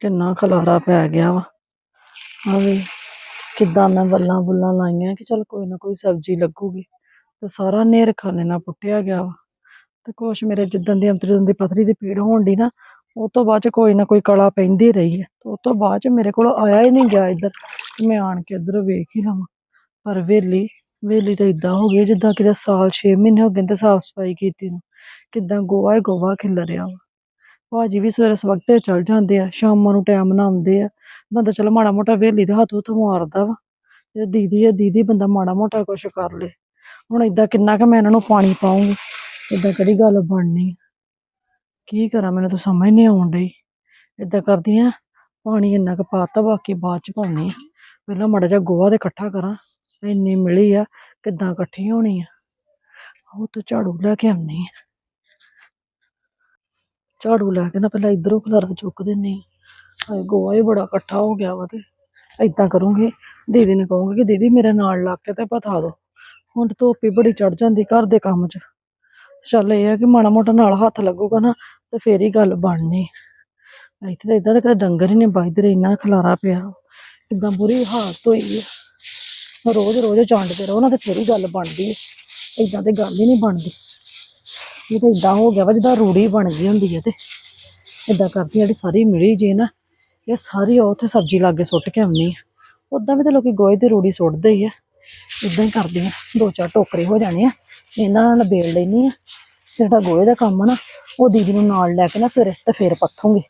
ਕਿੰਨਾ ਖਲਾਰਾ ਪੈ ਗਿਆ ਵਾ। ਆ ਵੀ ਕਿੱਦਾਂ ਮੈਂ ਵੱਲਾਂ ਬੁੱਲਾਂ ਲਾਈਆਂ ਕਿ ਚਲ ਕੋਈ ਨਾ ਕੋਈ ਸਬਜ਼ੀ ਲੱਗੂਗੀ। ਤੇ ਸਾਰਾ ਨੇਰ ਖਾਨੇ ਨਾਲ ਪੁੱਟਿਆ ਗਿਆ ਵਾ। ਤੇ ਕੁਛ ਮੇਰੇ ਜਿੱਦਾਂ ਦੀ ਅੰਤਰੀ ਦੀ ਪਥਰੀ ਦੀ ਪੀੜ ਹੋਣ ਦੀ ਨਾ, ਉਹ ਤੋਂ ਬਾਅਦ ਚ ਕੋਈ ਨਾ ਕੋਈ ਕਲਾ ਪੈਂਦੀ ਰਹੀ ਹੈ ਤੇ ਉਹ ਤੋਂ ਬਾਅਦ ਚ ਮੇਰੇ ਕੋਲ ਆਇਆ ਹੀ ਨਹੀਂ ਗਿਆ ਇੱਧਰ। ਮੈਂ ਆਣ ਕੇ ਇੱਧਰ ਵੇਖ ਹੀ ਲਵਾਂ। ਪਰ ਵੇਲੀ ਵੇਲੀ ਤਾਂ ਇਦਾਂ ਹੋ ਗਈ ਜਿੱਦਾਂ ਕਿਤੇ ਸਾਲ 6 ਮਹੀਨੇ ਹੋ ਗਏ ਤੇ ਸਾਫ਼ ਸਫ਼ਾਈ ਕੀਤੀ ਨੂੰ। ਕਿੱਦਾਂ ਗੋਆ ਹੀ ਗੋਆ ਖਿਲ ਰਿਹਾ ਵਾ। ਭਾਜੀ ਵੀ ਸਵੇਰੇ ਸਵਖਤੇ ਚਲ ਜਾਂਦੇ ਆ, ਸ਼ਾਮਾਂ ਨੂੰ ਟਾਈਮ ਨਾਲ ਆਉਂਦੇ ਆ। ਬੰਦਾ ਚਲ ਮਾੜਾ ਮੋਟਾ ਵੇਲੀ ਦੇ ਹੱਥ ਹੁੱਥ ਮਾਰਦਾ ਵਾ। ਜੇ ਦੀਦੀ ਆ, ਦੀਦੀ ਬੰਦਾ ਮਾੜਾ ਮੋਟਾ ਕੁਛ ਕਰ ਲੇ। ਹੁਣ ਏਦਾਂ ਕਿੰਨਾ ਕੁ ਮੈਂ ਇਹਨਾਂ ਨੂੰ ਪਾਣੀ ਪਾਉਂਗੀ ਏਦਾਂ ਕਿਹੜੀ ਗੱਲ ਬਣਨੀ ਕੀ ਕਰਾਂ, ਮੈਨੂੰ ਤਾਂ ਸਮਝ ਨਹੀਂ ਆਉਣ ਡਈ। ਏਦਾਂ ਕਰਦੀ ਆ, ਪਾਣੀ ਇੰਨਾ ਕੁ ਪਾਤਾ ਬਾਕੀ ਬਾਅਦ ਚ ਪਾਉਣੀ ਆ। ਪਹਿਲਾਂ ਮਾੜਾ ਜਿਹਾ ਗੋਹਾ ਤੇ ਇਕੱਠਾ ਕਰਾਂ, ਇੰਨੀ ਮਿਲੀ ਆ, ਕਿੱਦਾਂ ਇਕੱਠੀ ਹੋਣੀ ਆ। ਉਹ ਤਾਂ ਝਾੜੂ ਲੈ ਕੇ ਆਉਣੀ ਆ। ਝਾੜੂ ਲੈ ਕੇ ਨਾ ਪਹਿਲਾਂ ਇਧਰੋਂ ਖਲਾਰਾ ਚੁੱਕ ਦਿੰਨੀ ਆ। ਹਾਏ ਗੋਹਾ ਹੀ ਬੜਾ ਇਕੱਠਾ ਹੋ ਗਿਆ ਵਾ ਤੇ। ਏਦਾਂ ਕਰੂੰਗੀ, ਦੀਦੀ ਨੂੰ ਕਹੂੰਗੀ ਕਿ ਦੀਦੀ ਮੇਰੇ ਨਾਲ ਲੱਗ ਕੇ ਤੇ ਪਤਾ ਦੋ। ਹੁਣ ਧੁੱਪ ਹੀ ਬੜੀ ਚੜ ਜਾਂਦੀ ਘਰ ਦੇ ਕੰਮ 'ਚ। ਚੱਲ ਇਹ ਆ ਕਿ ਮਾੜਾ ਮੋਟਾ ਨਾਲ ਹੱਥ ਲੱਗੂਗਾ ਨਾ ਤੇ ਫੇਰ ਹੀ ਗੱਲ ਬਣਨੀ। ਇੱਥੇ ਤਾਂ ਇਦਾਂ ਤਾਂ ਕਦੇ ਡੰਗਰ ਹੀ ਨਹੀਂ ਬਚਦੇ ਇੰਨਾ ਖਲਾਰਾ ਪਿਆ। ਇਦਾਂ ਬੁਰੀ ਹਾਲਤ ਹੋਈ ਆ। ਰੋਜ਼ ਰੋਜ਼ ਚੰਡਦੇ ਰਹੋ ਨਾ ਤੇ ਫੇਰ ਹੀ ਗੱਲ ਬਣਦੀ ਹੈ ਇਦਾਂ ਤੇ ਗੱਲ ਹੀ ਨਹੀਂ ਬਣਦੀ। ਇਹ ਤਾਂ ਇਦਾਂ ਹੋ ਗਿਆ ਵਾ ਜਿੱਦਾਂ ਰੂੜੀ ਬਣ ਗਈ ਹੁੰਦੀ ਹੈ ਤੇ। ਇਦਾਂ ਕਰਦੀ ਜਿਹੜੀ ਸਾਰੀ ਮਿਲੀ ਜੇ ਨਾ, ਇਹ ਸਾਰੀ ਉਹ ਉੱਥੇ ਸਬਜ਼ੀ ਲਾਗੇ ਸੁੱਟ ਕੇ ਆਉਣੀ ਆ। ਉਦਾਂ ਵੀ ਤਾਂ ਲੋਕੀ ਗੋਹੇ ਦੀ ਰੂੜੀ ਸੁੱਟਦੇ ਹੀ ਆ। ਇਦਾਂ ਹੀ ਕਰਦੇ ਆ, ਦੋ ਚਾਰ ਟੋਕਰੇ ਹੋ ਜਾਣੇ ਆ, ਇਹਨਾਂ ਨਾਲ ਬੇੜ ਲੈਣੀ ਆ। ਜਿਹੜਾ ਗੋਹੇ ਦਾ ਕੰਮ ਆ ਨਾ, ਉਹ ਦੀਦੀ ਨੂੰ ਨਾਲ ਲੈ ਕੇ ਨਾ ਫਿਰ ਤੇ ਫੇਰ ਪੱਥੂਗੇ।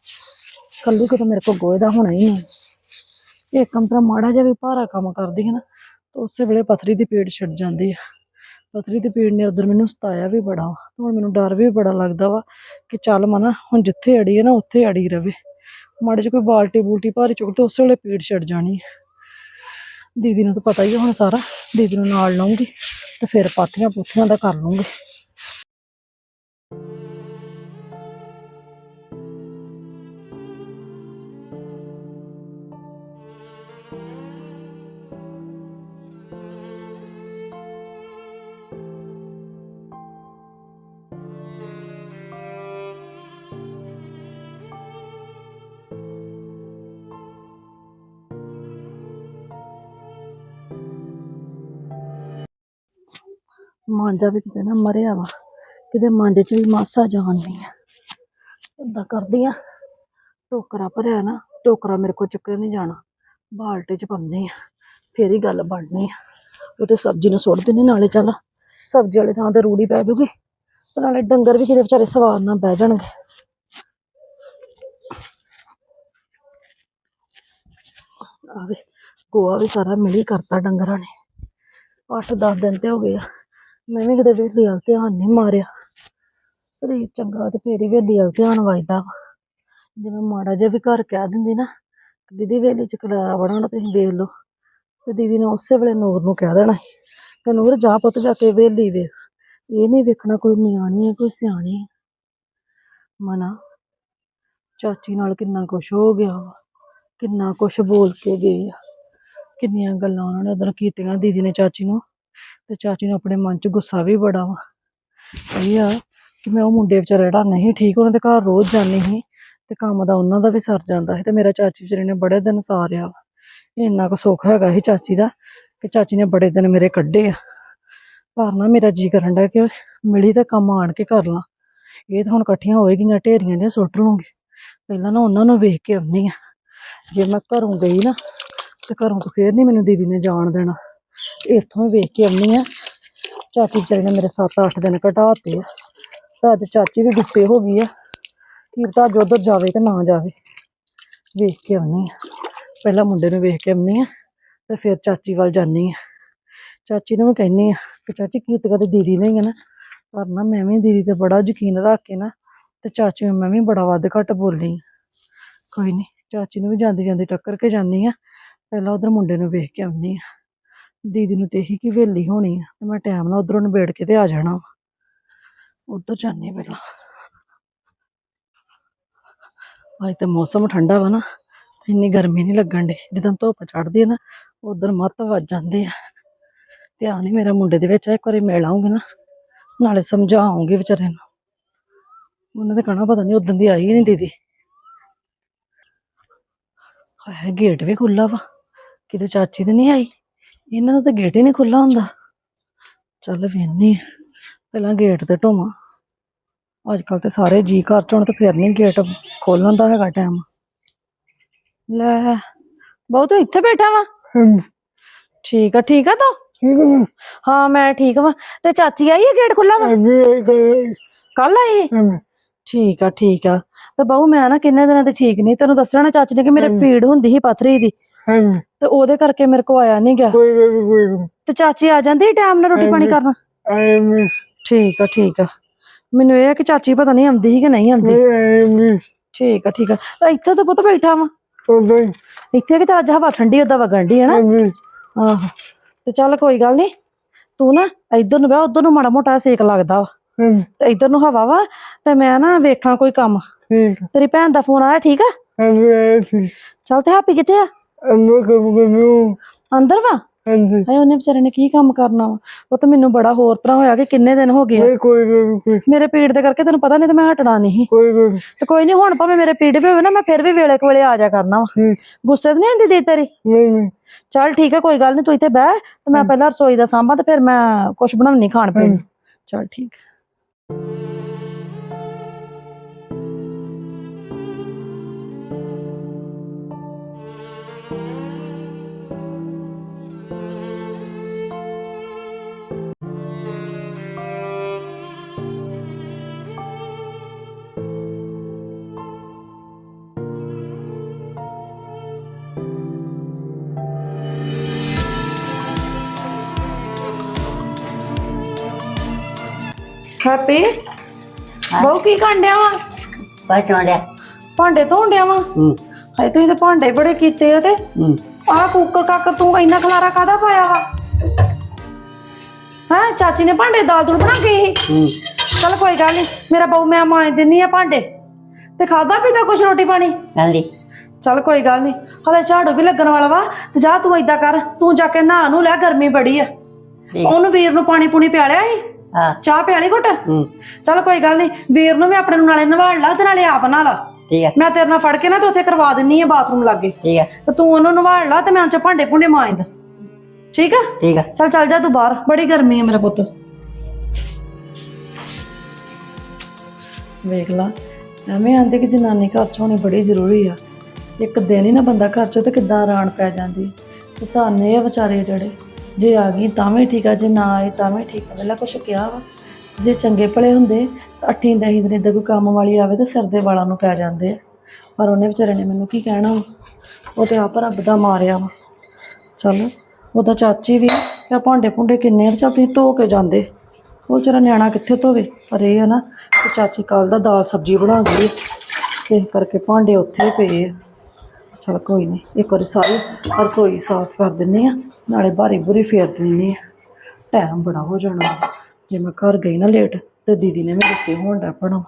ਕੱਲੀ ਕੋ ਤਾਂ ਮੇਰੇ ਕੋਲ ਗੋਹੇ ਦਾ ਹੋਣਾ ਹੀ ਨਹੀਂ। ਇਹ ਕੰਮ ਤਾਂ ਮਾੜਾ ਜਿਹਾ ਵੀ ਭਾਰਾ ਕੰਮ ਕਰਦੀ ਹੈ ਨਾ, ਤਾਂ ਉਸੇ ਵੇਲੇ ਪਥਰੀ ਦੀ ਪੇਟ ਛੱਡ ਜਾਂਦੀ ਆ। ਪਤਰੀ ਦੀ ਪੀੜ ਨੇ ਉਧਰ ਮੈਨੂੰ ਸਤਾਇਆ ਵੀ ਬੜਾ ਵਾ ਹੁਣ ਮੈਨੂੰ ਡਰ ਵੀ ਬੜਾ ਲੱਗਦਾ ਵਾ ਕਿ ਚੱਲ ਮਨਾ ਹੁਣ ਜਿੱਥੇ ਅੜੀ ਹੈ ਨਾ ਉੱਥੇ ਅੜੀ ਰਵੇ। ਮਾੜੇ 'ਚ ਕੋਈ ਬਾਲਟੀ ਬੂਲਟੀ ਭਾਰੀ ਚੁੱਕ ਤੇ ਉਸੇ ਵੇਲੇ ਪੀੜ ਛਿੜ ਜਾਣੀ ਹੈ ਦੀਦੀ ਨੂੰ ਤਾਂ ਪਤਾ ਹੀ ਆ ਹੁਣ ਸਾਰਾ, ਦੀਦੀ ਨੂੰ ਨਾਲ ਲਾਉਂਗੀ ਤੇ ਫਿਰ ਪਾਥੀਆਂ ਪੂਥੀਆਂ ਦਾ ਕਰ ਲੂੰਗੀ। ਮਾਂਜਾ ਵੀ ਕਿਤੇ ਨਾ ਮਰਿਆ ਵਾ, ਕਿਤੇ ਮਾਂਜੇ 'ਚ ਵੀ ਮਾਸਾ ਜਾਨ ਨਹੀਂ ਆ। ਏਦਾਂ ਕਰਦੀ ਆ, ਟੋਕਰਾ ਭਰਿਆ ਨਾ, ਟੋਕਰਾ ਮੇਰੇ ਕੋਲ ਚੁੱਕਿਆ ਨਹੀਂ ਜਾਣਾ, ਬਾਲਟੇ 'ਚ ਪਾਉਂਦੇ ਆ, ਫੇਰ ਹੀ ਗੱਲ ਬਣਨੀ ਆ। ਉਹ ਤੇ ਸਬਜ਼ੀ ਨੂੰ ਸੁੱਟ ਦਿੰਦੇ, ਨਾਲੇ ਚੱਲ ਸਬਜ਼ੀ ਵਾਲੇ ਥਾਂ ਤੇ ਰੂੜੀ ਪੈ ਜੂਗੀ, ਤੇ ਨਾਲੇ ਡੰਗਰ ਵੀ ਕਿਤੇ ਵਿਚਾਰੇ ਸਵਾਰ ਨਾਲ ਬਹਿ ਜਾਣਗੇ। ਆਵੇ ਗੋਆ ਵੀ ਸਾਰਾ ਮਿਲੀ ਕਰਤਾ ਡੰਗਰਾਂ ਨੇ। 8-10 ਦਿਨ ਤੇ ਹੋ ਗਏ ਆ। ਮੈਂ ਵੀ ਕਦੇ ਵੇਲੀ ਵੱਲ ਧਿਆਨ ਨਹੀਂ ਮਾਰਿਆ। ਸਰੀਰ ਚੰਗਾ ਤੇ ਫੇਰ ਹੀ ਵੇਲੀ ਵੱਲ ਧਿਆਨ ਵੱਜਦਾ ਵਾ। ਜਿਵੇਂ ਮਾੜਾ ਜਿਹਾ ਵੀ ਘਰ ਕਹਿ ਦਿੰਦੀ ਨਾ ਦੀਦੀ ਵੇਲੀ ਚ ਕਲਾਰਾ ਬਣਾਉਣਾ ਤੁਸੀਂ ਵੇਖ ਲਓ। ਤੇ ਦੀਦੀ ਨੇ ਉਸੇ ਵੇਲੇ ਨੂਰ ਨੂੰ ਕਹਿ ਦੇਣਾ ਕਿ ਨੂਰ ਜਾ ਪੁੱਤ ਜਾ ਕੇ ਵੇਲੀ ਵੇਖ। ਇਹ ਨਹੀਂ ਵੇਖਣਾ ਕੋਈ ਨਿਆਣੀ ਹੈ, ਕੋਈ ਸਿਆਣੀ ਹੈ। ਮਨਾ। ਚਾਚੀ ਨਾਲ ਕਿੰਨਾ ਕੁਛ ਹੋ ਗਿਆ ਵਾ, ਕਿੰਨਾ ਕੁਛ ਬੋਲ ਕੇ ਗਈ ਆ। ਕਿੰਨੀਆਂ ਗੱਲਾਂ ਉਹਨਾਂ ਨੇ ਉਧਰ ਕੀਤੀਆਂ ਦੀਦੀ ਨੇ ਚਾਚੀ ਨੂੰ। ਤੇ ਚਾਚੀ ਨੂੰ ਆਪਣੇ ਮਨ 'ਚ ਗੁੱਸਾ ਵੀ ਬੜਾ ਵਾ। ਇਹ ਆ ਕਿ ਮੈਂ ਉਹ ਮੁੰਡੇ ਵਿਚਾਰਾ ਜਿਹੜਾ ਨਹੀਂ ਠੀਕ, ਉਹਨਾਂ ਦੇ ਘਰ ਰੋਜ਼ ਜਾਂਦੀ ਸੀ ਤੇ ਕੰਮ ਦਾ ਉਹਨਾਂ ਦਾ ਵੀ ਸਰ ਜਾਂਦਾ ਸੀ ਤੇ ਮੇਰਾ ਚਾਚੀ ਵਿਚਾਰੇ ਨੇ ਬੜੇ ਦਿਨ ਸਾਰਿਆ ਵਾ। ਇੰਨਾ ਕੁ ਸੁੱਖ ਹੈਗਾ ਸੀ ਚਾਚੀ ਦਾ ਕਿ ਚਾਚੀ ਨੇ ਬੜੇ ਦਿਨ ਮੇਰੇ ਕੱਢੇ ਆ। ਪਰ ਨਾ ਮੇਰਾ ਜੀ ਕਰਨ ਡਿਆ ਕਿ ਮਿਲੀ ਤਾਂ ਕੰਮ ਆਣ ਕੇ ਕਰ ਲਾਂ। ਇਹ ਤਾਂ ਹੁਣ ਇਕੱਠੀਆਂ ਹੋਏਗੀਆਂ, ਢੇਰੀਆਂ ਨੇ ਸੁੱਟ ਲੂੰਗੀ। ਪਹਿਲਾਂ ਨਾ ਉਹਨਾਂ ਨੂੰ ਵੇਖ ਕੇ ਆਉਣੀ ਆ। ਜੇ ਮੈਂ ਘਰੋਂ ਗਈ ਨਾ ਤੇ ਘਰੋਂ ਤੋਂ ਫੇਰ ਨਹੀਂ ਮੈਨੂੰ ਦੀਦੀ ਨੇ ਜਾਣ ਦੇਣਾ। ਇੱਥੋਂ ਹੀ ਵੇਖ ਕੇ ਆਉਣੀ ਆ ਚਾਚੀ ਵਿਚਾਰੀ ਨੇ ਮੇਰੇ 7-8 ਦਿਨ ਘਟਾਤੇ ਆ। ਤਾਂ ਅੱਜ ਚਾਚੀ ਵੀ ਗੁੱਸੇ ਹੋ ਗਈ ਆ। ਕੀ ਪਤਾ ਅੱਜ ਉੱਧਰ ਜਾਵੇ ਕਿ ਨਾ ਜਾਵੇ। ਵੇਖ ਕੇ ਆਉਣੀ ਆ ਪਹਿਲਾਂ ਮੁੰਡੇ ਨੂੰ ਵੇਖ ਕੇ ਆਉਣੀ ਆ ਤੇ ਫਿਰ ਚਾਚੀ ਵੱਲ ਜਾਨੀ ਆ ਚਾਚੀ ਨੂੰ ਵੀ ਕਹਿੰਨੀ ਆ ਕਿ ਚਾਚੀ ਕੀ ਤੇ ਦੀਦੀ ਨੇ ਹੀ ਨਾ। ਪਰ ਨਾ ਮੈਂ ਵੀ ਦੀਦੀ ਤੇ ਬੜਾ ਯਕੀਨ ਰੱਖ ਕੇ ਨਾ ਤੇ ਚਾਚੀ ਨੂੰ ਮੈਂ ਵੀ ਬੜਾ ਵੱਧ ਘੱਟ ਬੋਲੀ ਆ। ਕੋਈ ਨਹੀਂ ਚਾਚੀ ਨੂੰ ਵੀ ਜਾਂਦੀ ਜਾਂਦੀ ਟੱਕਰ ਕੇ ਜਾਂਦੀ ਆ ਪਹਿਲਾਂ ਉਧਰ ਮੁੰਡੇ ਨੂੰ ਵੇਖ ਕੇ ਆਉਣੀ ਆ ਦੀਦੀ ਨੂੰ ਤੇ ਇਹੀ ਕਿ ਵੇਲੀ ਹੋਣੀ ਆ ਤੇ ਮੈਂ ਟਾਈਮ ਨਾਲ ਉਧਰੋਂ ਨਿਬੇੜ ਕੇ ਤੇ ਆ ਜਾਣਾ ਵਾ। ਉਧਰ ਜਾਂਦੀ ਪਹਿਲਾਂ। ਅੱਜ ਤੇ ਮੌਸਮ ਠੰਡਾ ਵਾ ਨਾ, ਤੇ ਇੰਨੀ ਗਰਮੀ ਨਹੀਂ ਲੱਗਣ ਡੀ ਜਦੋਂ ਧੁੱਪ ਚੜਦੀ ਹੈ ਨਾ, ਉਧਰ ਮੱਤ ਵੱਜ ਜਾਂਦੇ ਆ। ਧਿਆਨ ਹੀ ਮੇਰਾ ਮੁੰਡੇ ਦੇ ਵਿੱਚ ਇੱਕ ਵਾਰੀ ਮਿਲ ਆਉਂਗੀ ਨਾ, ਨਾਲੇ ਸਮਝਾਉਂਗੀ ਵਿਚਾਰੇ ਨੂੰ। ਉਹਨੇ ਤਾਂ ਕਹਣਾ ਪਤਾ ਨਹੀਂ ਉਦੋਂ ਦੀ ਆਈ ਹੀ ਨਹੀਂ ਦੀਦੀ। ਹਾਏ, ਗੇਟ ਵੀ ਖੁੱਲਾ ਵਾ। ਕਿਤੇ ਚਾਚੀ ਤੇ ਨਹੀਂ ਆਈ? ਇਹਨਾਂ ਦਾ ਤਾਂ ਗੇਟ ਹੀ ਨਹੀਂ ਖੁੱਲਾ ਹੁੰਦਾ। ਚੱਲ ਵੇਖਨੀ ਆਂ। ਪਹਿਲਾਂ ਗੇਟ ਤੇ ਢੋਵਾਂ। ਅੱਜ ਕੱਲ ਤੇ ਸਾਰੇ ਜੀ ਘਰ ਚ ਤੇ ਫਿਰ ਨਹੀਂ ਗੇਟ ਖੋਲਣ ਦਾ ਹੈਗਾ ਟਾਈਮ ਲੈ ਬਹੁਤ ਇੱਥੇ ਬੈਠਾ ਵਾ? ਠੀਕ ਆ ਠੀਕ ਆ ਤੂੰ? ਹਾਂ ਮੈਂ ਠੀਕ ਵਾ। ਤੇ ਚਾਚੀ ਆਈ ਹੈ ਗੇਟ ਖੁੱਲਾ ਵਾ? ਕੱਲ ਆਈ? ਠੀਕ ਆ ਠੀਕ ਆ। ਤੇ ਬਾਹੂ ਮੈਂ ਨਾ ਕਿੰਨੇ ਦਿਨਾਂ ਦੀ ਠੀਕ ਨਹੀਂ ਤੈਨੂੰ ਦੱਸਣਾ ਨਾ ਚਾਚੀ ਨੇ ਕਿ ਮੇਰੇ। ਪੀੜ ਹੁੰਦੀ ਸੀ ਪਥਰੀ ਦੀ। ਤੇ ਉਹਦੇ ਕਰਕੇ ਮੇਰੇ ਕੋ ਆਇਆ ਨਹੀਂ ਗਿਆ। ਤੇ ਚਾਚੀ ਆ ਜਾਂਦੀ ਟਾਈਮ ਨਾਲ ਰੋਟੀ ਪਾਣੀ। ਕਰਨ? ਠੀਕ ਆ ਠੀਕ ਆ। ਮੈਨੂੰ ਇਹ ਆ ਕਿ ਚਾਚੀ ਪਤਾ ਨਹੀਂ ਆਉਂਦੀ ਸੀ ਕਿ ਨਹੀਂ ਆਉਂਦੀ। ਠੀਕ ਆ ਠੀਕ ਆ। ਤਾਂ ਇੱਥੇ ਤਾਂ ਪੁੱਤ ਬੈਠਾ ਵਾ। ਇੱਥੇ ਕਿ ਤਾਂ ਅੱਜ ਹਵਾ ਠੰਡੀ ਓਦਾਂ ਵਗਣ ਦੀ ਹੈ ਨਾ। ਆਹੋ। ਤੇ ਚੱਲ ਕੋਈ ਗੱਲ ਨਹੀਂ ਤੂੰ ਨਾ ਇੱਧਰ ਨੂੰ ਬਹਿ ਉੱਧਰ ਨੂੰ ਮਾੜਾ ਮੋਟਾ ਸੇਕ ਲੱਗਦਾ ਵਾ। ਤੇ ਇੱਧਰ ਨੂੰ ਹਵਾ ਵਾ ਤੇ ਮੈਂ ਨਾ ਵੇਖਾਂ ਕੋਈ ਕੰਮ। ਤੇਰੀ ਭੈਣ ਦਾ ਫੋਨ ਆਇਆ ਠੀਕ ਆ? ਚੱਲ ਤੇ ਹਾਪੀ ਕਿੱਥੇ ਆ? ਅੰਦਰ ਵਾ? ਹਾਏ ਉਹਨੇ ਵਿਚਾਰੇ ਨੇ ਕੀ ਕੰਮ ਕਰਨਾ ਵਾ? ਉਹ ਤਾਂ ਮੈਨੂੰ ਬੜਾ ਹੋਰ ਤਰ੍ਹਾਂ ਹੋਇਆ ਕਿ ਕਿੰਨੇ ਦਿਨ ਹੋ ਗਏ ਆ। ਮੇਰੇ ਪੀੜ ਦੇ ਕਰਕੇ ਤੈਨੂੰ ਪਤਾ ਨਹੀਂ ਤੇ ਮੈਂ ਹਟਣਾ ਨਹੀਂ ਤੇ ਕੋਈ ਨਹੀਂ ਹੁਣ ਭਾਵੇਂ ਮੇਰੇ ਪੀੜ ਵੀ ਹੋਵੇ ਨਾ ਮੈਂ ਫਿਰ ਵੀ ਵੇਲੇ ਕੋਲੇ ਆ ਜਾ ਕਰਨਾ ਵਾ। ਗੁੱਸੇ ਤੇ ਨਹੀਂ ਆਉਂਦੀ ਦੇ ਤੇਰੀ? ਚੱਲ ਠੀਕ ਹੈ ਕੋਈ ਗੱਲ ਨਹੀਂ ਤੂੰ ਇੱਥੇ ਬਹਿ ਤੇ ਮੈਂ। ਪਹਿਲਾਂ ਰਸੋਈ ਦਾ ਸਾਂਭਾਂ ਤੇ ਫਿਰ ਮੈਂ ਕੁਝ ਬਣਾਉਣੀ ਖਾਣ ਪੀਣ। ਨੂੰ। ਚੱਲ ਠੀਕ। ਹੈਪੀ ਬਹੁ ਕੀ ਕਾਂਡਿਆ ਵਾ? ਬਟੋੜਿਆ ਭਾਂਡੇ ਧੋਣ ਡਿਆ ਵਾ? ਹੂੰ। ਹਾਏ ਤੁਸੀਂ ਤੇ ਭਾਂਡੇ ਬੜੇ ਕੀਤੇ ਆ ਤੇ। ਹੂੰ। ਆਹ ਕੁੱਕਰ ਕੱਕ ਤੂੰ ਇੰਨਾ ਖਲਾਰਾ ਕਾਦਾ ਪਾਇਆ ਵਾ? ਹਾਂ ਚਾਚੀ ਨੇ ਭਾਂਡੇ ਦਾਲ ਦੂਲ ਬਣਾ ਸੀ? ਹੂੰ। ਚਲ ਕੋਈ ਗੱਲ ਨਹੀਂ ਮੇਰਾ ਬਹੁ ਮੈਂ ਮਾਂਜ ਦਿੰਨੀ ਆ ਭਾਂਡੇ। ਤੇ ਖਾਦਾ ਪੀਤਾ ਕੁਛ ਰੋਟੀ ਪਾਣੀ? ਕਹਿੰਦੀ ਚਲ ਕੋਈ ਗੱਲ ਨਹੀਂ ਹਲੇ ਝਾੜੂ ਵੀ ਲੱਗਣ ਵਾਲਾ ਵਾ ਤੇ ਜਾ ਤੂੰ ਏਦਾਂ ਕਰ ਤੂੰ ਜਾ ਕੇ ਨਹਾ ਨੂੰ ਲੈ ਗਰਮੀ ਬੜੀ ਆ। ਉਹਨੂੰ ਵੀਰ ਨੂੰ ਪਾਣੀ ਪੂਣੀ ਪਿਆਲਿਆ ਸੀ ਹਾਂ। ਚਾਹ ਪਿਆਲੀ ਘੁੱਟ? ਹੂੰ। ਚਲ ਕੋਈ ਗੱਲ ਨਹੀਂ ਵੀਰ ਨੂੰ ਵੀ ਆਪਣੇ ਨੂੰ ਨਾਲੇ ਨਵਾਲ ਲਾ ਤੇ ਨਾਲੇ ਆਪ ਨਹਾ ਲਾ। ਠੀਕ ਹੈ ਮੈਂ ਤੇਰੇ ਨਾਲ ਫੜ ਕੇ ਨਾ ਤੇ ਉੱਥੇ ਕਰਵਾ ਦਿੰਨੀ ਆ ਬਾਥਰੂਮ ਲਾਗੇ। ਠੀਕ ਹੈ ਤੇ ਤੂੰ ਉਹਨੂੰ ਨਵਾਲ ਲਾ ਤੇ ਮੈਂ ਉਹ ਚ ਭਾਂਡੇ ਭੁੰਡੇ ਮਾਂਜਦਾ ਠੀਕ ਆ? ਠੀਕ ਹੈ ਚੱਲ ਚੱਲ ਜਾ ਤੂੰ ਬਾਹਰ ਬੜੀ ਗਰਮੀ ਹੈ ਮੇਰਾ ਪੁੱਤ। ਵੇਖ ਲਾ ਐਵੇਂ ਆਂਦੇ ਕਿ ਜਨਾਨੀ ਘਰ ਚ ਹੋਣੀ ਬੜੀ ਜ਼ਰੂਰੀ ਆ। ਇੱਕ ਦਿਨ ਹੀ ਨਾ ਬੰਦਾ ਘਰ ਚ ਤੇ ਕਿੱਦਾਂ ਰਾਣ ਪੈ ਜਾਂਦੀ। ਤੇ ਧੰਨੇ ਆ ਵਿਚਾਰੇ ਜਿਹੜੇ। ਜੇ ਆ ਗਈ ਤਾਂ ਵੀ ਠੀਕ ਆ, ਜੇ ਨਾ ਆਏ ਤਾਂ ਵੀ ਠੀਕ ਆ। ਪਹਿਲਾਂ ਕੁਛ ਕਿਹਾ ਵਾ, ਜੇ ਚੰਗੇ ਭਲੇ ਹੁੰਦੇ, ਤਾਂ ਅੱਠੀ ਦਹੀਂ ਦਿਨ ਏਦਾਂ ਕੋਈ ਕੰਮ ਵਾਲੀ ਆਵੇ ਤਾਂ ਸਿਰ ਦੇ ਵਾਲਾਂ ਨੂੰ ਪੈ ਜਾਂਦੇ ਆ। ਪਰ ਉਹਨੇ ਵਿਚਾਰੇ ਨੇ ਮੈਨੂੰ ਕੀ ਕਹਿਣਾ ਵਾ? ਉਹ ਤੇ ਆਪ ਰੱਬ ਦਾ ਮਾਰਿਆ ਵਾ। ਚੱਲ, ਉਹਦਾ ਚਾਚੀ ਵੀ ਆ ਭਾਂਡੇ ਭੁੰਡੇ ਕਿੰਨੇ ਆ ਤੇ ਤੁਸੀਂ ਧੋ ਕੇ ਜਾਂਦੇ। ਉਹ ਵਿਚਾਰਾ ਨਿਆਣਾ ਕਿੱਥੇ ਧੋਵੇ? ਪਰ ਇਹ ਆ ਨਾ ਕਿ ਚਾਚੀ ਕੱਲ ਦਾ ਦਾਲ ਸਬਜ਼ੀ ਬਣਾ ਗਈ ਇਸ ਕਰਕੇ ਭਾਂਡੇ ਉੱਥੇ ਹੀ ਪਏ ਆ। ਚਲ ਕੋਈ ਨਹੀਂ ਇੱਕ ਵਾਰੀ ਸਾਰੀ ਰਸੋਈ ਸਾਫ਼ ਕਰ ਦਿੰਨੀ ਆ, ਨਾਲੇ ਬਾਰੀ ਬੁਰੀ ਫੇਰ ਦਿੰਨੀ ਆ। ਟਾਈਮ ਬੜਾ ਹੋ ਜਾਣਾ ਜੇ ਮੈਂ ਘਰ ਗਈ ਨਾ ਲੇਟ ਤੇ ਦੀਦੀ ਨੇ ਵੀ ਗੁੱਸੇ ਹੋਣ ਦਾ ਪਣਾ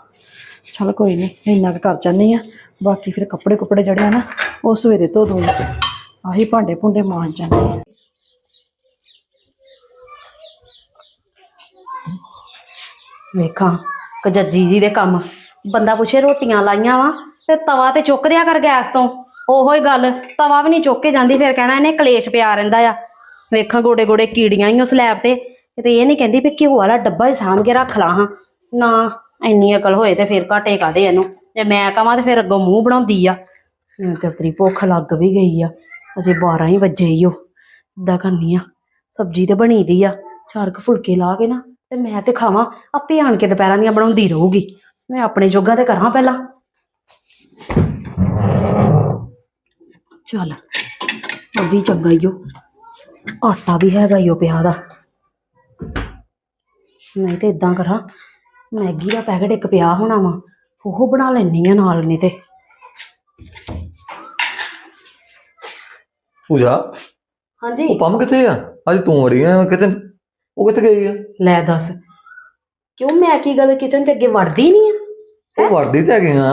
ਚਲ ਕੋਈ ਨਹੀਂ ਇੰਨਾ ਕੁ ਕਰ ਜਾਂਦੀ ਆ। ਬਾਕੀ ਫਿਰ ਕੱਪੜੇ ਕੁਪੜੇ ਜਿਹੜੇ ਆ ਨਾ, ਉਹ ਸਵੇਰੇ ਧੋ ਦੂੰਗੀ ਆਹੀ ਭਾਂਡੇ ਭੁੰਡੇ ਮਾਂਜ ਜਾਂਦੇ ਆ। ਵੇਖਾਂ, ਕਜੱਜੀ ਜੀ ਦੇ ਕੰਮ। ਬੰਦਾ ਪੁੱਛੇ ਰੋਟੀਆਂ ਲਾਈਆਂ ਵਾ, ਤੇ ਤਵਾ ਤੇ ਚੁੱਕ ਦਿਆ ਕਰ ਗੈਸ ਤੋਂ। ਉਹੋ ਹੀ ਗੱਲ, ਤਵਾ ਵੀ ਨਹੀਂ ਚੁੱਕ ਕੇ ਜਾਂਦੀ, ਫਿਰ ਕਹਿਣਾ ਇਹਨੇ ਕਲੇਸ਼ ਪਿਆ ਰਹਿੰਦਾ ਆ। ਵੇਖਾਂ ਗੋੜੇ ਗੋੜੇ ਕੀੜੀਆਂ ਹੀ ਉਹ ਸਲੈਬ ਤੇ ਤੇ ਇਹ ਨਹੀਂ ਕਹਿੰਦੀ ਵੀ ਘਿਓ ਵਾਲਾ ਡੱਬਾ ਹੀ ਸਾਂਭ ਕੇ ਰੱਖ ਲਾ ਹਾਂ। ਨਾ, ਇੰਨੀ ਅਕਲ ਹੋਏ ਤੇ ਫਿਰ ਘਾਟੇ ਕਾਦੇ ਇਹਨੂੰ? ਜੇ ਮੈਂ ਕਹਾਂ ਤੇ ਫਿਰ ਅੱਗੋਂ ਮੂੰਹ ਬਣਾਉਂਦੀ ਆ। ਤੇ ਤੇਰੀ ਭੁੱਖ ਲੱਗ ਵੀ ਗਈ ਆ। ਅਜੇ 12 ਹੀ ਵਜੇ ਹੀ ਉਹ। ਏਦਾਂ ਕਰਨੀ ਆ। ਸਬਜ਼ੀ ਤੇ ਬਣੀ ਦੀ ਆ। ਚਾਰ ਕੁ ਫੁਲਕੇ ਲਾ ਕੇ ਨਾ, ਤੇ ਮੈਂ ਤੇ ਖਾਵਾਂ। ਆਪੇ ਆਣ ਕੇ ਦੁਪਹਿਰਾਂ ਦੀਆਂ ਬਣਾਉਂਦੀ ਰਹੂਗੀ। ਮੈਂ ਆਪਣੇ ਜੋਗਾ ਤੇ ਕਰਾਂ ਪਹਿਲਾਂ। ਚੱਲ ਉਹ ਵੀ ਚੰਗਾ ਈ ਓ। ਆਟਾ ਵੀ ਹੈਗਾ ਈ ਓ ਪਿਆ ਦਾ। ਨਹੀਂ ਤੇ ਇਦਾਂ ਕਰਾਂ ਮੈਗੀ ਦਾ ਪੈਕਟ ਇੱਕ ਪਿਆ ਹੋਣਾ ਵਾ ਉਹ ਬਣਾ ਲੈਣੀ ਆ ਨਾਲ ਨਹੀਂ ਤੇ। ਪੂਜਾ ਹਾਂਜੀ। ਉਹ ਪੰਮ ਕਿੱਥੇ ਆ? ਅੱਜ ਤੂੰ ਵੜੀ ਆ ਕਿਤੇ ਉਹ ਕਿੱਥੇ ਗਈ ਆ? ਲੈ ਦੱਸ ਕਿਉਂ ਮੈਂ ਕੀ ਗੱਲ ਕਿਚਨ ਚ ਅੱਗੇ ਵੜਦੀ ਨਹੀਂ ਆ? ਉਹ ਵੜਦੀ ਤੇ ਹੈਗੀ ਆ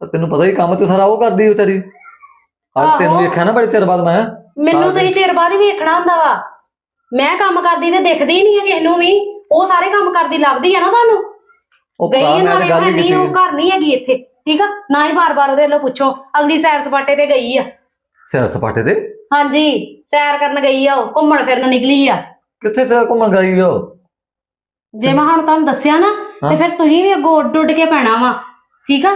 ਪਰ ਤੈਨੂੰ ਪਤਾ ਹੀ ਕੰਮ ਤੇ ਸਾਰਾ ਉਹ ਕਰਦੀ ਵਿਚਾਰੀ। ਅੱਜ ਤੈਨੂੰ। ਵੇਖਿਆ ਨਾ ਬੜੇ ਚਿਰ ਬਾਅਦ ਮੈਂ? ਮੈਨੂੰ ਤਾਂ ਚਿਰ ਬਾਅਦ ਹੀ ਵੇਖਣਾ ਹੁੰਦਾ ਵਾ। ਮੈਂ ਕੰਮ ਕਰਦੀ ਤੇ ਦਿਖਦੀ ਨਹੀਂ ਹੈ ਕਿਸੇ ਨੂੰ ਵੀ। ਉਹ ਸਾਰੇ ਕੰਮ ਕਰਦੀ ਲੱਭਦੀ ਆ ਨਾ ਤੁਹਾਨੂੰ। ਉਹ ਗਈ ਹੈ ਨਾਲੇ ਗੱਲ ਨਹੀਂ ਉਹ ਘਰ ਨਹੀਂ ਹੈਗੀ ਇੱਥੇ। ਠੀਕ ਆ? ਨਾ ਹੀ ਬਾਰ-ਬਾਰ ਉਹਦੇ ਵੱਲੋਂ ਪੁੱਛੋ। ਅਗਲੀ ਸੈਰ ਸਪਾਟੇ ਤੇ ਗਈ ਆ। ਸਿਰ ਸਪਾਟੇ ਤੇ? ਹਾਂਜੀ ਸੈਰ ਕਰਨ ਗਈ ਆ ਉਹ। ਘੁੰਮਣ ਫਿਰਨ ਨਿਕਲੀ ਆ। ਕਿੱਥੇ ਸਿਰ ਘੁੰਮਣ ਗਈ ਉਹ? ਜੇ ਮੈਂ ਹੁਣ ਤੁਹਾਨੂੰ ਦੱਸਿਆ ਨਾ ਤੇ। ਫਿਰ ਤੁਸੀਂ ਵੀ ਅੱਗੋਂ ਉੱਡ ਉੱਡ ਕੇ ਪੈਣਾ ਵਾ। ਠੀਕ ਆ?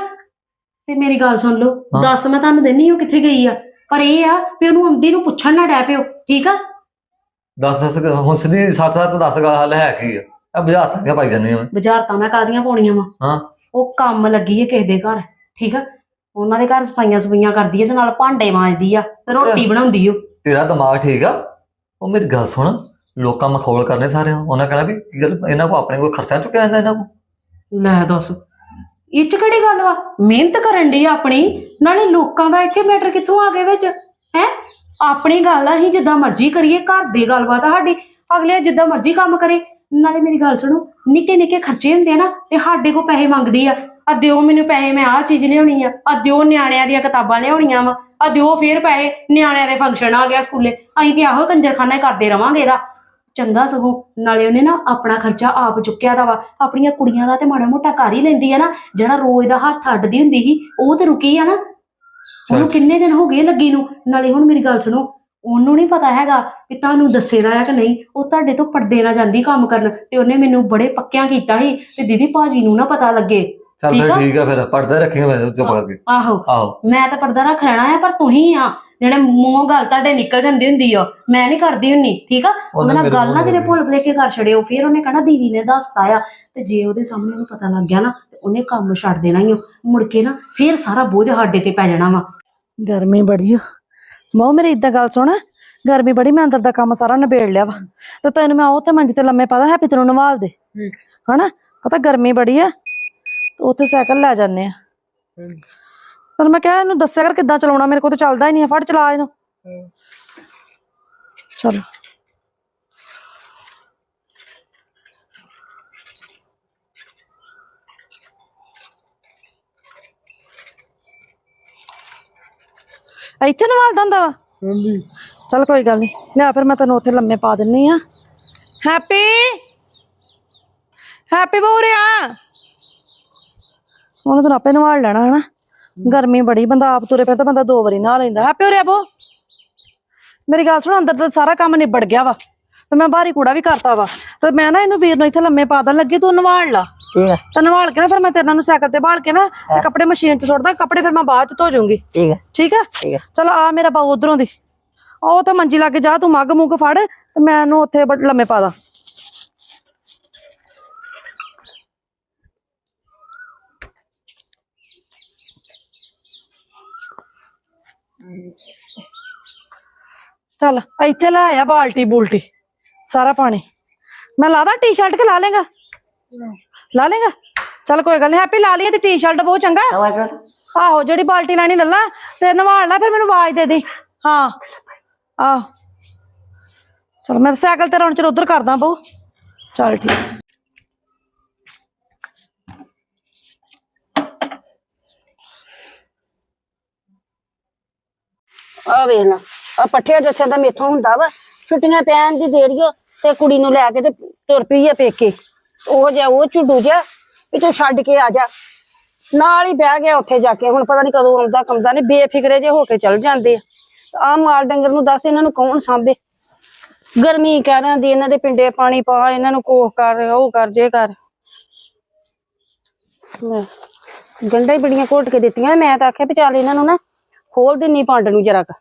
ਤੇ ਮੇਰੀ ਗੱਲ ਸੁਣ ਲਓ ਹਾਂ। ਦੱਸ ਮੈਂ ਤੁਹਾਨੂੰ ਦੇਣੀ ਉਹ ਕਿੱਥੇ ਗਈ ਆ? ਪਰ ਇਹ ਆ ਵੀ ਉਹਨੂੰ ਆਉਂਦੀ ਨੂੰ ਪੁੱਛਣ ਨਾ ਡੈ ਪਿਓ ਠੀਕ ਆ? ਦੱਸ ਦੱਸ ਕੇ- ਹੁਣ ਸਿੱਧੀ ਸੱਤ ਸੱਤ ਦੱਸ ਗਾ ਹੱਲ ਹੈ ਕੀ ਆ? ਆ ਬੁਝਾ ਤਾਂ ਭਾਈ ਜਾਨੇ ਆ ਬਾਜ਼ਾਰ ਤਾਂ ਮੈਂ ਕਾਦੀਆਂ ਪਾਉਣੀਆਂ ਵਾ? ਹਾਂ। ਉਹ ਕੰਮ ਲੱਗੀ ਹੈ ਕਿਸੇ ਦੇ ਘਰ ਠੀਕ ਆ? ਉਹਨਾਂ ਦੇ ਘਰ ਸਫਾਈਆਂ ਸਫਾਈਆਂ ਕਰਦੀ ਹੈ ਤੇ ਨਾਲ ਭਾਂਡੇ ਮਾਂਜਦੀ ਆ ਤੇ ਰੋਟੀ ਬਣਾਉਂਦੀ ਓ। ਤੇਰਾ ਦਿਮਾਗ ਠੀਕ ਆ? ਉਹ ਮੇਰੀ ਗੱਲ ਸੁਣ ਲੋਕਾਂ ਮਖੌਲ ਕਰਨੇ ਸਾਰਿਆਂ ਉਹਨਾਂ ਕਹਿਣਾ ਵੀ ਕੀ ਗੱਲ ਇਹਨਾਂ ਕੋ ਆਪਣੇ ਕੋਈ ਖਰਚਾ ਚੁੱਕਿਆ ਜਾਂਦਾ ਇਹਨਾਂ ਕੋ ਲੈ ਦੱਸ ਇਹ ਚ ਕਿਹੜੀ ਗੱਲ ਵਾ? ਮਿਹਨਤ ਕਰਨ ਦੀ ਆਪਣੀ, ਨਾਲੇ ਲੋਕਾਂ ਦਾ ਇੱਥੇ ਮੈਟਰ ਕਿੱਥੋਂ ਆ ਗਏ ਵਿੱਚ? ਹੈ? ਆਪਣੀ ਗੱਲ ਆ, ਅਸੀਂ ਜਿੱਦਾਂ ਮਰਜ਼ੀ ਕਰੀਏ, ਘਰ ਦੀ ਗੱਲਬਾਤ ਆ ਸਾਡੀ। ਅਗਲੇ ਜਿੱਦਾਂ ਮਰਜ਼ੀ ਕੰਮ ਕਰੇ। ਨਾਲੇ ਮੇਰੀ ਗੱਲ ਸੁਣੋ, ਨਿੱਕੇ ਨਿੱਕੇ ਖਰਚੇ ਹੁੰਦੇ ਆ ਨਾ, ਤੇ ਸਾਡੇ ਕੋ ਪੈਸੇ ਮੰਗਦੀ ਆ। ਆ ਦਿਓ ਮੈਨੂੰ ਪੈਸੇ, ਮੈਂ ਆਹ ਚੀਜ਼ ਲਿਆਉਣੀ ਆ। ਆ ਦਿਓ ਨਿਆਣਿਆਂ ਦੀਆਂ ਕਿਤਾਬਾਂ ਲਿਆਉਣੀਆਂ ਵਾ। ਆ ਦਿਓ ਫੇਰ ਪੈਸੇ, ਨਿਆਣਿਆਂ ਦੇ ਫੰਕਸ਼ਨ ਆ ਗਿਆ ਸਕੂਲੇ। ਅਸੀਂ ਤੇ ਆਹੋ ਕੰਜਰਖਾਨਾ ਕਰਦੇ ਰਵਾਂਗੇ ਇਹਦਾ। ਚੰਗਾ ਸਗੋਂ ਨਾਲੇ ਉਹਨੇ ਨਾ ਆਪਣਾ ਖਰਚਾ ਆਪ ਚੁੱਕਿਆ ਦਾ ਵਾ। ਆਪਣੀਆਂ ਕੁੜੀਆਂ ਦਾ ਤੇ ਮਾੜਾ ਮੋਟਾ ਕਰ ਹੀ ਲੈਂਦੀ ਆ ਨਾ। ਜਿਹੜਾ ਰੋਜ਼ ਦਾ ਹੱਥ ਅੱਡਦੀ ਹੁੰਦੀ ਸੀ ਉਹ ਤੇ ਰੁਕੀ ਆ ਨਾ। ਉਹਨੂੰ ਕਿੰਨੇ ਦਿਨ ਹੋ ਗਏ ਲੱਗੀ ਨੂੰ। ਨਾਲੇ ਹੁਣ ਮੇਰੀ ਗੱਲ ਸੁਣੋ ਉਹਨੂੰ ਨਹੀਂ ਪਤਾ ਹੈਗਾ ਕਿ ਤੁਹਾਨੂੰ ਦੱਸੇਦਾ ਹੈ ਕਿ ਨਹੀਂ। ਉਹ ਤੁਹਾਡੇ ਤੋਂ ਪਰਦੇ ਨਾਲ ਜਾਂਦੀ ਕੰਮ ਕਰਨ ਤੇ ਉਹਨੇ ਮੈਨੂੰ ਬੜੇ ਪੱਕਿਆਂ ਕੀਤਾ ਸੀ ਤੇ ਦੀਦੀ ਭਾਜੀ ਨੂੰ ਨਾ ਪਤਾ ਲੱਗੇ। ਚੱਲ ਠੀਕ ਫਿਰ ਆ। ਠੀਕ ਆ ਫਿਰ ਪੜਦਾ ਰੱਖੀਆਂ ਮੈਂ ਚੁੱਪ ਕਰਕੇ ਆਹੋ। ਆਹੋ। ਮੈਂ ਤਾਂ ਪਰਦਾ ਰੱਖ ਲੈਣਾ ਆ ਪਰ ਤੁਸੀਂ ਆ। ਜਿਹੜੇ ਮੂੰਹੋਂ ਗੱਲ ਤੁਹਾਡੇ ਨਿਕਲ ਜਾਂਦੀ ਹੁੰਦੀ ਆ ਮੈਂ ਨਹੀਂ ਕਰਦੀ ਹੁੰਨੀ ਠੀਕ ਆ? ਉਹਦੇ ਨਾਲ ਗੱਲ ਨਾ ਨਾਲ ਭੁੱਲ ਭੁਲੇਖੇ ਕਰ ਛੜਿਓ ਫਿਰ ਉਹਨੇ ਕਹਣਾ ਦੀਦੀ ਨੇ ਦੱਸਤਾ ਆ ਤੇ ਜੇ ਉਹਦੇ ਸਾਹਮਣੇ ਉਹਨੂੰ ਪਤਾ ਲੱਗ ਗਿਆ ਨਾ ਤੇ ਉਹਨੇ ਕੰਮ ਛੱਡ ਦੇਣਾ ਹੀ ਮੁੜ ਕੇ ਨਾ ਫਿਰ ਸਾਰਾ ਬੋਝ ਸਾਡੇ ਤੇ ਪੈ ਜਾਣਾ ਵਾ। ਗਰਮੀ ਬੜੀ ਆ। ਮੋ ਮੇਰੀ ਇਦਾਂ ਗੱਲ ਸੁਣ ਗਰਮੀ ਬੜੀ ਮੈਂ ਅੰਦਰ ਦਾ ਕੰਮ ਸਾਰਾ ਨਿਬੇੜ ਲਿਆ ਵਾ। ਤੇ ਤੈਨੂੰ ਮੈਂ ਉੱਥੇ ਮੰਜੇ ਤੇ ਲੰਮੇ ਪਾਦਾ ਹੈਪੀ ਤੈਨੂੰ ਨਵਾਲ ਦੇ। ਹਨਾ? ਪਤਾ ਗਰਮੀ ਬੜੀ ਆ ਤੇ ਉੱਥੇ ਸਾਈਕਲ ਲੈ ਜਾਂਦੇ ਆ। ਪਰ ਮੈਂ ਕਿਹਾ ਇਹਨੂੰ ਦੱਸਿਆ ਕਰ ਕਿੱਦਾਂ ਚਲਾਉਣਾ ਮੇਰੇ ਕੋਲ ਤਾਂ ਚੱਲਦਾ ਹੀ ਨਹੀਂ ਫੜ ਚਲਾ ਇਹਨੂੰ। ਚਲੋ। ਇੱਥੇ ਨਵਾਲ ਦੰਦਾ ਵਾ? ਹਾਂਜੀ। ਚਲ ਕੋਈ ਗੱਲ ਨਹੀਂ ਲਿਆ ਫਿਰ ਮੈਂ ਤੈਨੂੰ ਉੱਥੇ ਲੰਮੇ ਪਾ ਦਿੰਨੀ ਆ। ਹੈਪੀ! ਹੈਪੀ ਬੋਰਿਆ! ਉਹਨੇ ਤਾਂ ਆਪੇ ਨਵਾਲ ਲੈਣਾ ਹਨਾ? ਗਰਮੀ ਬੜੀ ਬੰਦਾ ਆਪ ਤੁਰੇ ਫਿਰ ਤਾਂ ਬੰਦਾ ਦੋ ਵਾਰੀ ਨਹਾ ਲੈਂਦਾ। ਹੈਪੀ ਹੋਰਿਆ ਬੋ? ਮੇਰੀ ਗੱਲ ਸੁਣ ਅੰਦਰ ਤਾਂ ਸਾਰਾ ਕੰਮ ਨਿਬੜ ਗਿਆ ਵਾ। ਤੇ ਮੈਂ ਬਾਹਰੀ ਕੂੜਾ ਵੀ ਕਰਤਾ ਵਾ। ਤੇ ਮੈਂ ਨਾ ਇਹਨੂੰ ਵੀਰ ਨੂੰ ਇੱਥੇ ਲੰਮੇ ਪਾ ਲੱਗੀ ਤੂੰ ਨਵਾਲ ਲਾ। ਠੀਕ ਹੈ ਤੇ ਨਵਾਲ ਕੇ ਨਾ ਫਿਰ ਮੈਂ ਤੇਰੇ ਨੂੰ ਸਾਈਕਲ ਤੇ ਬਾਲ ਕੇ ਨਾ ਤੇ ਕੱਪੜੇ ਮਸ਼ੀਨ 'ਚ ਸੁੱਟਦਾ ਕੱਪੜੇ ਫਿਰ ਮੈਂ ਬਾਅਦ 'ਚ ਧੋ ਜਾਊਂਗੀ। ਠੀਕ ਹੈ ਠੀਕ ਹੈ ਠੀਕ ਹੈ ਚਲ ਆ ਮੇਰਾ ਬਾਉ ਉਧਰੋਂ ਦੀ। ਉਹ ਤਾਂ ਮੰਜੀ ਲੱਗ ਜਾ ਤੂੰ ਮੱਗ ਮੁੱਗ ਫੜ ਤੇ ਮੈਂ ਇਹਨੂੰ ਉੱਥੇ ਲੰਮੇ ਪਾ ਦਾਂ। ਚਲ ਇੱਥੇ ਲੈ ਆ ਬਾਲਟੀ ਬੁਲਟੀ ਸਾਰਾ ਪਾਣੀ। ਮੈਂ ਲਾ ਦਾਂ ਟੀ-ਸ਼ਰਟ ਕਿ ਲਾ ਲੇਗਾ ਲਾ ਲੇਗਾ ਚਲ ਕੋਈ ਗੱਲ ਨਹੀਂ ਹੈਪੀ ਲਾ ਲਈ ਤੇ ਟੀ-ਸ਼ਰਟ ਬਹੁਤ ਚੰਗਾ। ਆਹੋ ਜਿਹੜੀ ਬਾਲਟੀ ਲੈਣੀ ਲੱਲਾ ਤੇ ਨਵਾਲ ਲੈ ਫਿਰ ਮੈਨੂੰ ਆਵਾਜ਼ ਦੇ ਦੇ। ਹਾਂ ਆਹ। ਚਲ ਮੈਂ ਸਾਈਕਲ ਤੇ ਰੌਣ ਚ ਉਧਰ ਕਰਦਾ ਬਹੁ। ਚਲ ਠੀਕ। ਆ ਵੇਖ ਲਾ। ਆ ਪੱਠਿਆ ਜਿੱਥੇ ਦਾ ਮੇਥੋਂ ਹੁੰਦਾ ਵਾ। ਛੁੱਟੀਆਂ ਪੈਣ ਦੀ ਦੇਰੀ ਤੇ ਕੁੜੀ ਨੂੰ ਲੈ ਕੇ ਤੇ ਤੁਰ ਪਈ ਆ ਪੇਕੇ। ਉਹ ਜਾ ਉਹ ਝੁੱਡੂ ਜਾ ਵੀ ਤੂੰ ਛੱਡ ਕੇ ਆ ਜਾ। ਨਾਲ ਹੀ ਬਹਿ ਗਿਆ ਉੱਥੇ ਜਾ ਕੇ। ਹੁਣ ਪਤਾ ਨਹੀਂ ਕਦੋਂ ਆਉਂਦਾ ਕੰਮਦਾ ਨਹੀਂ ਬੇਫਿਕਰੇ ਜੇ ਹੋ ਕੇ ਚੱਲ ਜਾਂਦੇ ਆ। ਆ ਮਾਲ ਡੰਗਰ ਨੂੰ ਦੱਸ ਇਹਨਾਂ ਨੂੰ ਕੌਣ ਸਾਂਭੇ? ਗਰਮੀ ਕਹਿਰਾਂ ਦੀ ਇਹਨਾਂ ਦੇ ਪਿੰਡੇ ਪਾਣੀ ਪਾ ਇਹਨਾਂ ਨੂੰ ਕੋਹ ਕਰ ਉਹ ਕਰ ਜੇ ਕਰ। ਲੈ, ਹੀ ਬੜੀਆਂ ਘੋਟ ਕੇ ਦਿੱਤੀਆਂ। ਮੈਂ ਤਾਂ ਆਖਿਆ ਵੀ ਚੱਲ ਇਹਨਾਂ ਨੂੰ ਨਾ ਖੋਲ ਦਿੰਨੀ ਪੰਡ ਨੂੰ ਜਰਾ ਕੁ।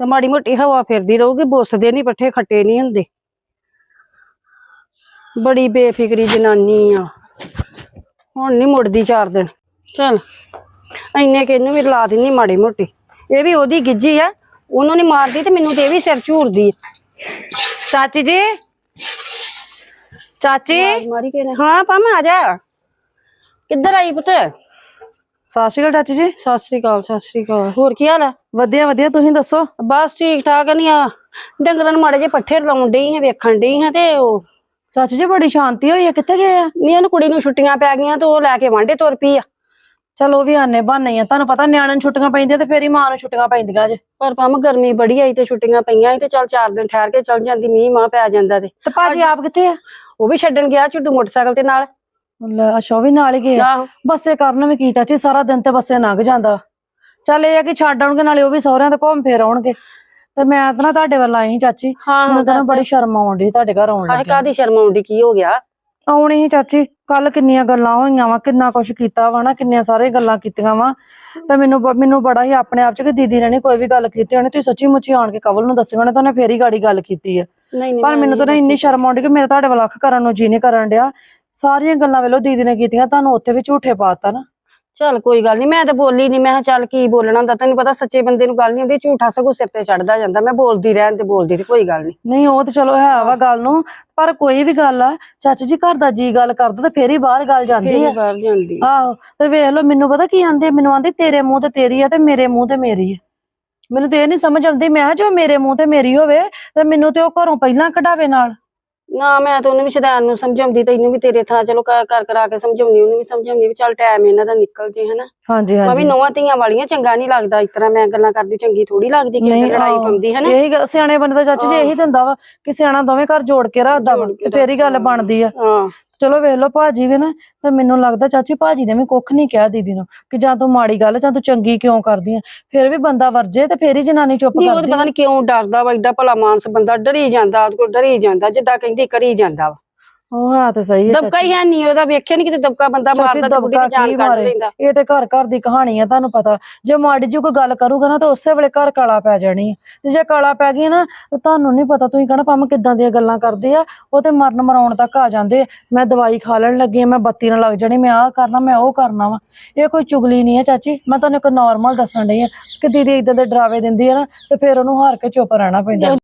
ਤੇ ਮਾੜੀ ਮੋਟੀ ਹਵਾ ਫਿਰਦੀ ਰਹੂਗੀ ਬੁੱਸਦੇ ਨਹੀਂ ਪੱਠੇ ਖੱਟੇ ਨਹੀਂ ਹੁੰਦੇ। ਬੜੀ ਬੇਫਿਕਰੀ ਜਨਾਨੀ ਆ। ਹੁਣ ਨਹੀਂ ਮੁੜਦੀ ਚਾਰ ਦਿਨ। ਚਲ ਇੰਨੇ ਕਿ ਇਹਨੂੰ ਵੀ ਲਾ ਦਿੰਨੀ ਮਾੜੀ ਮੋਟੀ। ਇਹ ਵੀ ਉਹਦੀ ਗਿੱਜੀ ਆ ਉਹਨੂੰ ਨਹੀਂ ਮਾਰਦੀ ਤੇ ਮੈਨੂੰ ਤੇ ਇਹ ਵੀ ਸਿਰ ਝੂਰਦੀ। ਚਾਚੀ ਜੀ? ਚਾਚੀ? ਮਾਰੀ ਕੇ ਹਾਂ ਪਾਮ ਆ ਜਾ। ਕਿੱਧਰ ਆਈ ਪੁੱਤ? ਸਤਿ ਸ਼੍ਰੀ ਅਕਾਲ ਚਾਚੀ ਜੀ। ਸਤਿ ਸ੍ਰੀ ਅਕਾਲ ਸਤਿ ਸ੍ਰੀ ਅਕਾਲ। ਹੋਰ ਕੀ ਹਾਲ ਆ? ਵਧੀਆ ਵਧੀਆ ਤੁਸੀਂ ਦੱਸੋ? ਬਸ ਠੀਕ ਠਾਕ ਨਹੀਂ ਆ ਡੰਗਰਾਂ ਨੂੰ ਮਾੜੇ ਜੇ ਪੱਠੇ ਲਾਉਣ ਡਈ ਹਾਂ ਵੇਖਣ ਡਈ ਹਾਂ ਤੇ ਉਹ ਚਾਚੀ ਜੀ ਬੜੀ ਸ਼ਾਂਤੀ ਹੋਈ ਹੈ ਕਿੱਥੇ ਗਏ ਆ? ਨਹੀਂ ਉਹਨੂੰ ਕੁੜੀ ਨੂੰ ਛੁੱਟੀਆਂ ਪੈ ਗਈਆਂ ਤੇ ਉਹ ਲੈ ਕੇ ਵਾਂਡੇ ਤੁਰ ਪਈ ਆ। ਚਲੋ ਉਹ ਵੀ ਆਨੇ ਬਹਾਨੇ ਆ। ਤੁਹਾਨੂੰ ਪਤਾ ਨਿਆਣਿਆਂ ਨੂੰ ਛੁੱਟੀਆਂ ਪੈਂਦੀਆਂ ਤੇ ਫੇਰ ਹੀ ਮਾਂ ਨੂੰ ਛੁੱਟੀਆਂ ਪੈਂਦੀਆਂ ਜੇ। ਪਰ ਪੰਮ ਗਰਮੀ ਬੜੀ ਆਈ ਤੇ ਛੁੱਟੀਆਂ ਪਈਆਂ ਸੀ ਤੇ ਚੱਲ ਚਾਰ ਦਿਨ ਠਹਿਰ ਕੇ ਚੱਲ ਜਾਂਦੀ ਮੀਂਹ ਮਾਂ ਪੈ ਜਾਂਦਾ ਤੇ। ਤੇ ਭਾਜੀ ਆਪ ਕਿੱਥੇ ਆ? ਉਹ ਵੀ ਛੱਡਣ ਗਿਆ ਝੁੱਡੂ ਮੋਟਰਸਾਈਕਲ ਤੇ ਨਾਲ। ਲੈ, ਅੱਛਾ ਉਹ ਵੀ ਨਾਲ ਹੀ ਗਏ ਆ। ਆਹੋ। ਬੱਸੇ ਕਰਨ ਵੀ ਕੀ ਚਾਚੀ ਸਾਰਾ ਦਿਨ ਤੇ ਬੱਸੇ ਲੰਘ ਜਾਂਦਾ। ਚੱਲ ਇਹ ਆ ਕਿ ਛੱਡ ਆਉਣਗੇ ਨਾਲੇ ਉਹ ਵੀ ਸਹੁਰਿਆਂ ਤੇ ਘੁੰਮ ਫੇਰ ਆਉਣਗੇ। ਤੇ ਮੈਂ ਤਾਂ ਨਾ ਤੁਹਾਡੇ ਵੱਲ ਆਈ ਸੀ ਚਾਚੀ। ਹਾਂ ਮੈਨੂੰ ਤਾਂ ਨਾ। ਬੜੀ ਸ਼ਰਮ ਆਉਂਦੀ ਤੁਹਾਡੇ ਘਰ ਆਉਣ ਲੱਗੀ ਕਾਦੀ ਸ਼ਰਮ ਆਉਂਦੀ ਕੀ ਹੋ ਗਿਆ? ਆਉਣੀ ਸੀ ਚਾਚੀ ਕੱਲ ਕਿੰਨੀਆਂ ਗੱਲਾਂ ਹੋਈਆਂ ਵਾ ਕਿੰਨਾ ਕੁਛ ਕੀਤਾ ਵਾ ਨਾ ਕਿੰਨੀਆਂ ਸਾਰੇ ਗੱਲਾਂ ਕੀਤੀਆਂ ਵਾ। ਤੇ ਮੈਨੂੰ ਬ- ਮੈਨੂੰ ਬੜਾ ਹੀ ਆਪਣੇ ਆਪ ਚ ਕਿ ਦੀਦੀ ਨੇ ਨੀ ਕੋਈ ਵੀ ਗੱਲ ਕੀਤੀ ਉਹਨੇ ਤੁਸੀਂ ਸੱਚੀ ਮੁੱਚੀ ਆਣ ਕੇ ਕਵਲ ਨੂੰ ਦੱਸਿਆ ਉਹਨੇ ਤਾਂ ਉਹਨੇ ਫੇਰ ਹੀ ਗਾੜੀ ਗੱਲ ਕੀਤੀ ਆ। ਨਹੀਂ ਨਹੀਂ ਪਰ ਮੈਨੂੰ ਤਾਂ ਨਾ ਇੰਨੀ ਸ਼ਰਮ ਆਉਂਦੀ ਕਿ ਮੇਰੇ ਤੁਹਾਡੇ ਵੱਲ ਅੱਖ ਕਰਨ ਨੂੰ ਜੀ ਨਹੀਂ ਕਰਨ ਡਿਆ। ਸਾਰੀਆਂ ਗੱਲਾਂ ਵੇਲੋ ਦੀਦੀ ਨੇ ਕੀਤੀਆਂ ਤੁਹਾਨੂੰ ਉੱਥੇ ਵੀ ਝੂਠੇ ਪਾਤਾ ਨਾ। ਚੱਲ ਕੋਈ ਗੱਲ ਨਹੀਂ ਮੈਂ ਤਾਂ ਬੋਲੀ ਨਹੀਂ ਮੈਂ ਚੱਲ ਕੀ ਬੋਲਣਾ ਹੁੰਦਾ ਤੈਨੂੰ ਪਤਾ ਸੱਚੇ ਬੰਦੇ ਨੂੰ ਗੱਲ ਨਹੀਂ ਹੁੰਦੀ ਝੂਠਾ ਸਗੋਂ ਸਿਰ ਤੇ ਚੜਦਾ ਜਾਂਦਾ ਮੈਂ ਬੋਲਦੀ ਰਹਿਣ ਤੇ ਬੋਲਦੀ ਤੇ ਕੋਈ ਗੱਲ ਨਹੀਂ ਨਹੀਂ ਉਹ ਤੇ ਚਲੋ ਹੈ ਵਾ ਗੱਲ ਨੂੰ ਪਰ ਕੋਈ ਵੀ ਗੱਲ ਆ ਚਾਚੀ ਜੀ ਘਰ ਦਾ ਜੀ ਗੱਲ ਕਰਦਾ ਤੇ ਫੇਰ ਹੀ ਬਾਹਰ ਗੱਲ ਜਾਂਦੀ ਆ। ਬਾਹਰ ਜਾਂਦੀ। ਆਹੋ ਤੇ ਵੇਖ ਲਓ ਮੈਨੂੰ ਪਤਾ ਕੀ ਆਂਦੇ ਮੈਨੂੰ ਆਂਦੇ ਤੇਰੇ ਮੂੰਹ ਤੇ ਤੇਰੀ ਆ ਤੇ ਮੇਰੇ ਮੂੰਹ ਤੇ ਮੇਰੀ ਆ। ਮੈਨੂੰ ਤੇ ਇਹ ਨਹੀਂ ਸਮਝ ਆਉਂਦੀ ਮੈਂ ਜੋ ਮੇਰੇ ਮੂੰਹ ਤੇ ਮੇਰੀ ਹੋਵੇ ਤੇ ਮੈਨੂੰ ਤੇ ਉਹ ਘਰੋਂ ਪਹਿਲਾਂ ਕਢਾਵੇ ਨਾਲ। ਨਾ ਮੈਂ ਤਾਂ ਉਹਨੂੰ ਵੀ ਸ਼ੈਤਾਨ ਨੂੰ ਸਮਝਾਉਂਦੀ ਤੈਨੂੰ ਵੀ ਤੇਰੇ ਥਾਂ ਚਲੋ ਕਰ ਕਰ ਕਰਾ ਕੇ ਸਮਝਾਉਂਦੀ ਉਹਨੂੰ ਵੀ ਸਮਝਾਉਂਦੀ ਵੀ ਚੱਲ ਟਾਈਮ ਇਹਨਾਂ ਦਾ ਨਿਕਲ ਜੇ ਹਨਾ। ਹਾਂਜੀ ਮੈਂ ਵੀ ਹਾਂਜੀ। ਨੌਵਾਂ ਧੀਆਂ ਵਾਲੀਆਂ ਚੰਗਾ ਨਹੀਂ ਲੱਗਦਾ ਇਸ ਤਰ੍ਹਾਂ ਮੈਂ ਗੱਲਾਂ ਕਰਦੀ ਚੰਗੀ ਥੋੜੀ ਲੱਗਦੀ ਕਿ ਨਹੀਂ, ਲੜਾਈ ਆਹੋ। ਪਾਉਂਦੀ ਹਨਾ। ਇਹੀ ਗੱਲ- ਸਿਆਣੇ ਬੰਦੇ ਦਾ ਚਾਚੀ ਜੀ ਇਹੀ ਤਾਂ ਹੁੰਦਾ ਵਾ ਕਿ ਸਿਆਣਾ ਦੋਵੇਂ ਘਰ ਜੋੜ ਕੇ ਰੱਖਦਾ ਵਾ ਜੋੜ ਕੇ ਤੇ ਫੇਰ ਹੀ ਗੱਲ ਰੱਖਦਾ। ਬਣਦੀ ਆ। ਹਾਂ। ਚਲੋ ਵੇਖ ਲਓ ਭਾਜੀ ਵੀ ਨਾ ਤੇ ਮੈਨੂੰ ਲੱਗਦਾ ਚਾਚੀ ਭਾਜੀ ਨੇ ਵੀ ਕੁੱਖ ਨਹੀਂ ਕਿਹਾ ਦੀਦੀ ਨੂੰ ਕਿ ਜਾਂ ਤੂੰ ਮਾੜੀ ਗੱਲ ਜਾਂ ਤੂੰ ਚੰਗੀ ਕਿਉਂ ਕਰਦੀ ਆ ਫਿਰ ਵੀ ਬੰਦਾ ਵਰਜੇ ਤੇ ਫੇਰ ਹੀ ਜਨਾਨੀ ਚੁੱਪ ਨਹੀਂ ਉਹ ਕਰਦੀ ਪਤਾ। ਨਹੀਂ ਕਿਉਂ ਡਰਦਾ ਵਾ ਏਡਾ ਭਲਾ ਮਾਨਸ ਬੰਦਾ ਡਰੀ ਜਾਂਦਾ ਉਹਦੇ ਕੋਲ ਡਰੀ ਜਾਂਦਾ ਜਿੱਦਾਂ ਕਹਿੰਦੀ ਕਰੀ ਜਾਂਦਾ ਵਾ ਉਹ ਹਾਂ ਤੇ ਸਹੀ ਹੈ ਦਬਕਾ ਹੀ ਹੈ ਨਹੀਂ ਉਹਦਾ ਵੇਖਿਆ ਨਹੀਂ ਕਿਤੇ ਦਬਕਾ ਬੰਦਾ ਮਾਰਦਾ ਤੇ ਬੁੱਢੀ ਦੀ ਜਾਨ ਕੱਢ? ਲੈਂਦਾ। ਇਹ ਤੇ ਘਰ ਘਰ ਦੀ ਕਹਾਣੀ ਆ ਤੁਹਾਨੂੰ ਪਤਾ। ਜੇ ਮਾੜੀ ਜੀ ਕੋਈ ਗੱਲ ਕਰੂਗਾ ਨਾ ਤਾਂ ਉਸੇ ਵੇਲੇ ਘਰ ਕਾਲਾ ਪੈ ਜਾਣੀ ਆ। ਤੇ ਜੇ ਕਾਲਾ ਪੈ ਗਈ ਨਾ ਤਾਂ ਤੁਹਾਨੂੰ ਨਹੀਂ ਪਤਾ ਤੁਸੀਂ ਕਹਣਾ ਭਾਵੇਂ ਕਿੱਦਾਂ ਦੀਆਂ ਗੱਲਾਂ ਕਰਦੇ ਆ ਉਹ ਤੇ ਮਰਨ ਮਰਾਉਣ ਤੱਕ ਆ ਜਾਂਦੇ ਆ। ਮੈਂ ਦਵਾਈ ਖਾ ਲੈਣ ਲੱਗੀ ਆ ਮੈਂ ਬੱਤੀ ਨਾਲ ਲੱਗ ਜਾਣੀ ਮੈਂ ਆਹ ਕਰਨਾ ਮੈਂ ਉਹ ਕਰਨਾ ਵਾ। ਇਹ ਕੋਈ ਚੁਗਲੀ ਨਹੀਂ ਹੈ ਚਾਚੀ। ਮੈਂ ਤੁਹਾਨੂੰ ਇੱਕ ਨਾਰਮਲ ਦੱਸਣ ਡਈ ਆ ਕਿ ਦੀਦੀ ਇਦਾਂ ਦੇ ਡਰਾਵੇ ਦਿੰਦੀ ਆ ਨਾ ਤੇ ਫਿਰ ਉਹਨੂੰ ਹਾਰ ਕੇ ਚੁੱਪ ਰਹਿਣਾ ਪੈਂਦਾ।